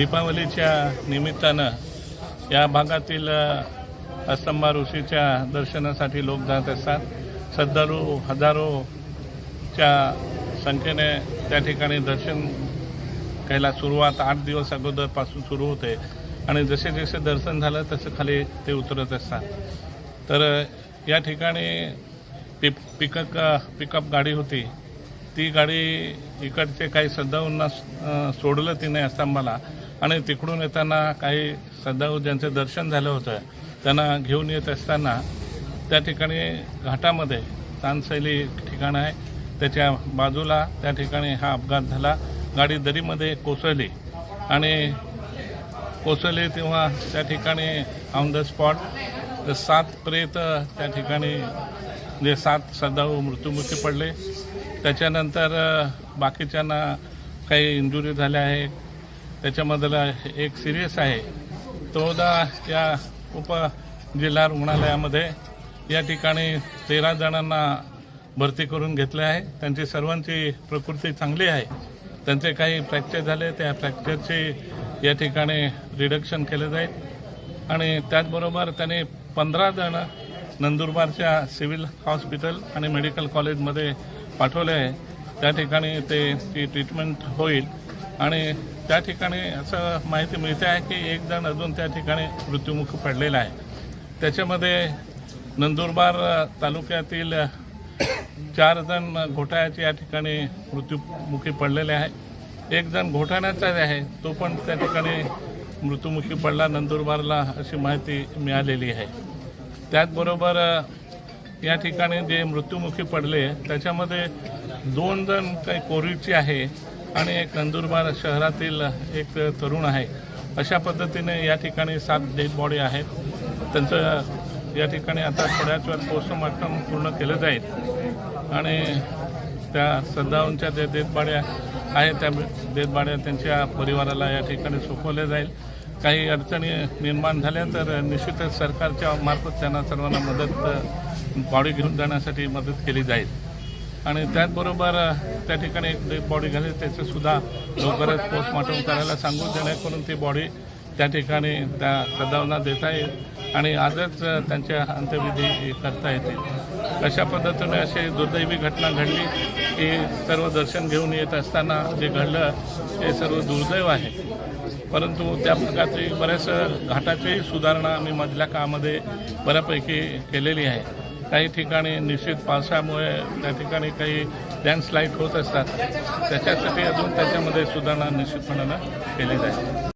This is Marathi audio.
दीपावलीच्या निमित्तानं या भागातील अस्तंबा ऋषीच्या दर्शनासाठी लोक जात असतात. श्रद्धाळू हजारोच्या संख्येने त्या ठिकाणी दर्शन घ्यायला सुरुवात आठ दिवस अगोदरपासून सुरू होते. आणि जसे जसे दर्शन झालं तसं खाली ते उतरत असतात. तर या ठिकाणी पिक पिकअप पिकअप गाडी होती. ती गाडी इकडचे काही श्रद्धाळूंना सोडलं तिने अस्तंबाला आणि तिकडून येताना काही श्रद्धाळू ज्यांचं दर्शन झालं होतं त्यांना घेऊन येत असताना त्या ठिकाणी घाटामध्ये तानसैली ठिकाण आहे. त्याच्या बाजूला त्या ठिकाणी हा अपघात झाला. गाडी दरीमध्ये कोसळली आणि कोसळली तेव्हा त्या ठिकाणी ऑन द स्पॉट सात प्रेत त्या ठिकाणी जे सात श्रद्धाळू मृत्युमुखी पडले. त्याच्यानंतर बाकीच्यांना काही इंजुरी झाल्या आहे त्याच्यामधला एक सिरियस आहे. तोदा या उप जिल्हा रुग्णालयामध्ये या ठिकाणी तेरा जणांना भरती करून घेतले आहे. त्यांची सर्वांची प्रकृती चांगली आहे. त्यांचे काही फ्रॅक्चर झाले त्या फ्रॅक्चरचे या ठिकाणी रिडक्शन केले जाईल. आणि त्याचबरोबर त्यांनी पंधरा जण नंदुरबारच्या सिव्हिल हॉस्पिटल आणि मेडिकल कॉलेजमध्ये पाठवले आहे. त्या ठिकाणी ते ती ट्रीटमेंट होईल. आणि त्या ठिकाणी असं माहिती मिळते आहे की एक जण अजून त्या ठिकाणी मृत्युमुखी पडलेला आहे. त्याच्यामध्ये नंदुरबार तालुक्यातील चार जण घोटाळ्याचे या ठिकाणी मृत्युमुखी पडलेले आहे. एक जण घोटाळ्याचाच आहे तो पण त्या ठिकाणी मृत्युमुखी पडला नंदुरबारला अशी माहिती मिळालेली आहे. त्याचबरोबर या ठिकाणी जे मृत्युमुखी पडले त्याच्यामध्ये दोन जण काही कोरीची आहे. आणि एक नंदुरबार शहरातील एक तरुण आहे. अशा पद्धतीने या ठिकाणी सात डेड बॉडी आहेत. त्यांचं या ठिकाणी आता थोड्याच वेळात पोस्टमॉर्टम पूर्ण केलं जाईल. आणि त्या श्रद्धाळूंच्या ज्या देतबाड्या आहेत त्या देतबाड्या त्यांच्या परिवाराला या ठिकाणी सोपवल्या जाईल. काही अडचणी निर्माण झाल्या तर निश्चितच सरकारच्या मार्फत त्यांना सर्वांना मदत बॉडी घेऊन जाण्यासाठी मदत केली जाईल. आणि त्याचबरोबर त्या ठिकाणी एक डेड बॉडी घालेल त्याचं सुद्धा लवकरच पोस्टमॉर्टम करायला सांगू. जेणेकरून ती बॉडी त्या ठिकाणी त्या सदावना देता येईल आणि आजच त्यांच्या अंत्यविधी करता येतील. अशा पद्धतीने अशी दुर्दैवी घटना घडली की सर्व दर्शन घेऊन येत असताना जे घडलं ते सर्व दुर्दैव आहे. परंतु त्या प्रकारची बऱ्याच घाटाची सुधारणा आम्ही मधल्या काळामध्ये बऱ्यापैकी केलेली आहे. काही ठिकाणी निश्चित पावसामुळे त्या ठिकाणी काही लँडस्लाईड होत असतात. त्याच्यासाठी अजून त्याच्यामध्ये सुधारणा निश्चितपणानं केली जाईल.